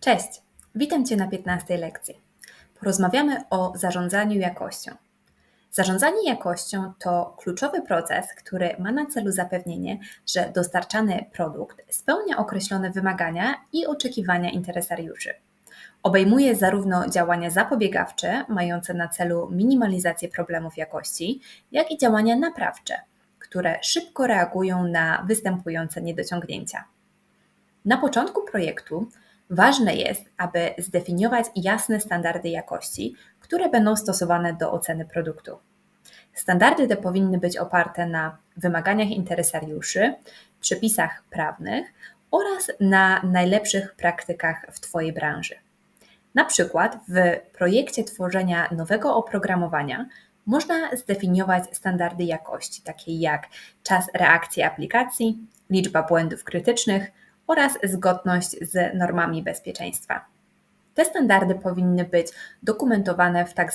Cześć, witam Cię na 15 lekcji. Porozmawiamy o zarządzaniu jakością. Zarządzanie jakością to kluczowy proces, który ma na celu zapewnienie, że dostarczany produkt spełnia określone wymagania i oczekiwania interesariuszy. Obejmuje zarówno działania zapobiegawcze, mające na celu minimalizację problemów jakości, jak i działania naprawcze, które szybko reagują na występujące niedociągnięcia. Na początku projektu ważne jest, aby zdefiniować jasne standardy jakości, które będą stosowane do oceny produktu. Standardy te powinny być oparte na wymaganiach interesariuszy, przepisach prawnych oraz na najlepszych praktykach w Twojej branży. Na przykład w projekcie tworzenia nowego oprogramowania można zdefiniować standardy jakości, takie jak czas reakcji aplikacji, liczba błędów krytycznych oraz zgodność z normami bezpieczeństwa. Te standardy powinny być dokumentowane w. Tak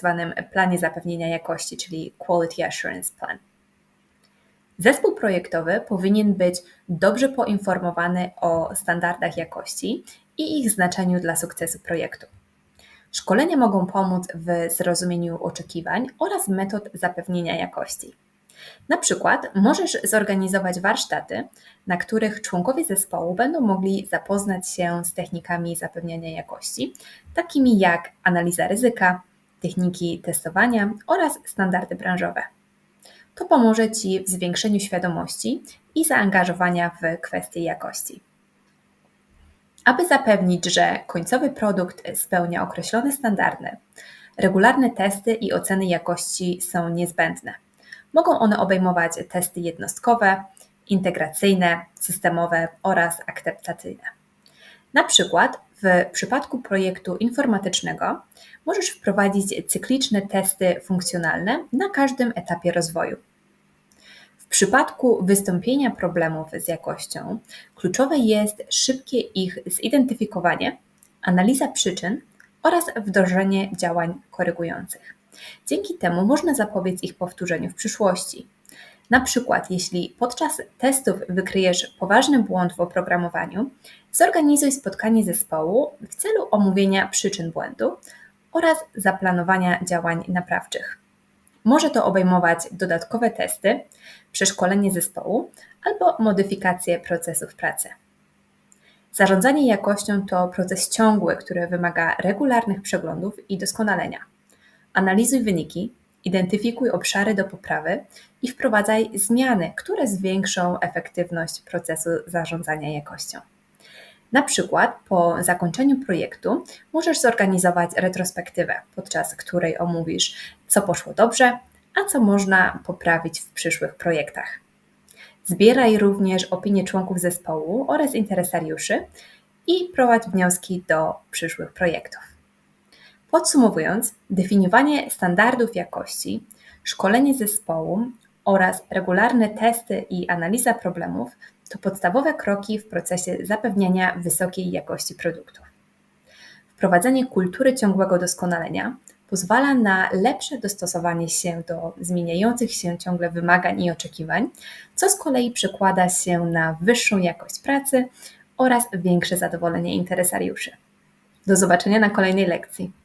planie zapewnienia jakości, czyli Quality Assurance Plan. Zespół projektowy powinien być dobrze poinformowany o standardach jakości i ich znaczeniu dla sukcesu projektu. Szkolenia mogą pomóc w zrozumieniu oczekiwań oraz metod zapewnienia jakości. Na przykład możesz zorganizować warsztaty, na których członkowie zespołu będą mogli zapoznać się z technikami zapewniania jakości, takimi jak analiza ryzyka, techniki testowania oraz standardy branżowe. To pomoże Ci w zwiększeniu świadomości i zaangażowania w kwestie jakości. Aby zapewnić, że końcowy produkt spełnia określone standardy, regularne testy i oceny jakości są niezbędne. Mogą one obejmować testy jednostkowe, integracyjne, systemowe oraz akceptacyjne. Na przykład w przypadku projektu informatycznego możesz wprowadzić cykliczne testy funkcjonalne na każdym etapie rozwoju. W przypadku wystąpienia problemów z jakością, kluczowe jest szybkie ich zidentyfikowanie, analiza przyczyn oraz wdrożenie działań korygujących. Dzięki temu można zapobiec ich powtórzeniu w przyszłości. Na przykład, jeśli podczas testów wykryjesz poważny błąd w oprogramowaniu, zorganizuj spotkanie zespołu w celu omówienia przyczyn błędu oraz zaplanowania działań naprawczych. Może to obejmować dodatkowe testy, przeszkolenie zespołu albo modyfikację procesów pracy. Zarządzanie jakością to proces ciągły, który wymaga regularnych przeglądów i doskonalenia. Analizuj wyniki, identyfikuj obszary do poprawy i wprowadzaj zmiany, które zwiększą efektywność procesu zarządzania jakością. Na przykład po zakończeniu projektu możesz zorganizować retrospektywę, podczas której omówisz, co poszło dobrze, a co można poprawić w przyszłych projektach. Zbieraj również opinie członków zespołu oraz interesariuszy i prowadź wnioski do przyszłych projektów. Podsumowując, definiowanie standardów jakości, szkolenie zespołu oraz regularne testy i analiza problemów to podstawowe kroki w procesie zapewniania wysokiej jakości produktów. Wprowadzenie kultury ciągłego doskonalenia pozwala na lepsze dostosowanie się do zmieniających się ciągle wymagań i oczekiwań, co z kolei przekłada się na wyższą jakość pracy oraz większe zadowolenie interesariuszy. Do zobaczenia na kolejnej lekcji.